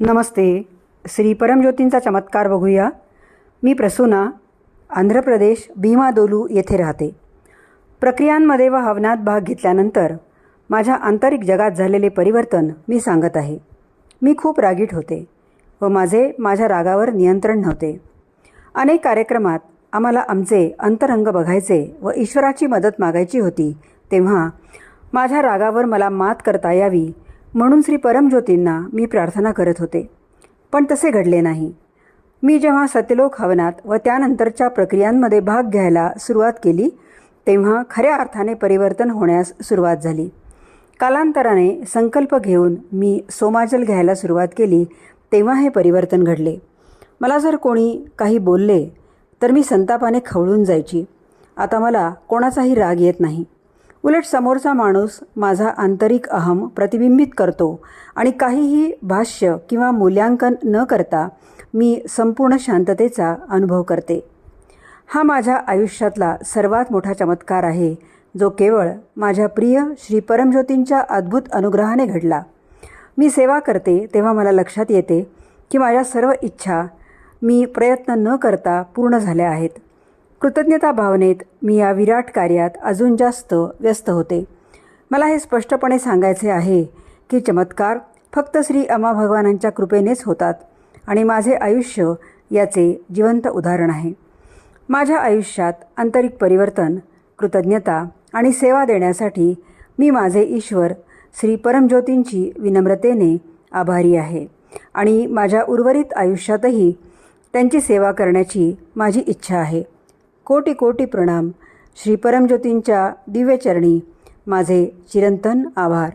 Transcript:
नमस्ते. श्री परमज्योतींचा चमत्कार बघूया. मी प्रसूना आंध्र प्रदेश भीमादोलू येथे राहते. प्रक्रियांमध्ये व हवनात भाग घेतल्यानंतर माझ्या आंतरिक जगात झालेले परिवर्तन मी सांगत आहे. मी खूप रागीट होते व माझे माझ्या रागावर नियंत्रण नव्हते. अनेक कार्यक्रमात आम्हाला आमचे अंतरंग बघायचे व ईश्वराची मदत मागायची होती तेव्हा माझ्या रागावर मला मात करता यावी म्हणून श्री परमज्योतींना मी प्रार्थना करत होते. पण तसे घडले नाही. मी जेव्हा सत्यलोक हवनात व त्यानंतरच्या प्रक्रियांमध्ये भाग घ्यायला सुरुवात केली तेव्हा खऱ्या अर्थाने परिवर्तन होण्यास सुरुवात झाली. कालांतराने संकल्प घेऊन मी सोमाजल घ्यायला सुरुवात केली तेव्हा हे परिवर्तन घडले. मला जर कोणी काही बोलले तर मी संतापाने खवळून जायची. आता मला कोणाचाही राग येत नाही. उलट समोरचा माणूस माझा आंतरिक अहम प्रतिबिंबित करतो आणि काहीही भाष्य किंवा मूल्यांकन न करता मी संपूर्ण शांततेचा अनुभव करते. हा माझ्या आयुष्यातला सर्वात मोठा चमत्कार आहे जो केवळ माझ्या प्रिय श्री परमज्योतींच्या अद्भुत अनुग्रहाने घडला. मी सेवा करते तेव्हा मला लक्षात येते की माझ्या सर्व इच्छा मी प्रयत्न न करता पूर्ण झाल्या आहेत. कृतज्ञता भावनेत मी या विराट कार्यात अजून जास्त व्यस्त होते. मला हे स्पष्टपणे सांगायचे आहे की चमत्कार फक्त श्री अमा भगवानांच्या कृपेनेच होतात आणि माझे आयुष्य याचे जिवंत उदाहरण आहे. माझ्या आयुष्यात आंतरिक परिवर्तन कृतज्ञता आणि सेवा देण्यासाठी मी माझे ईश्वर श्री परमज्योतींची विनम्रतेने आभारी आहे आणि माझ्या उर्वरित आयुष्यातही त्यांची सेवा करण्याची माझी इच्छा आहे. कोटी कोटी प्रणाम. श्री परमज्योतींच्या दिव्यचरणी. माझे चिरंतन आभार.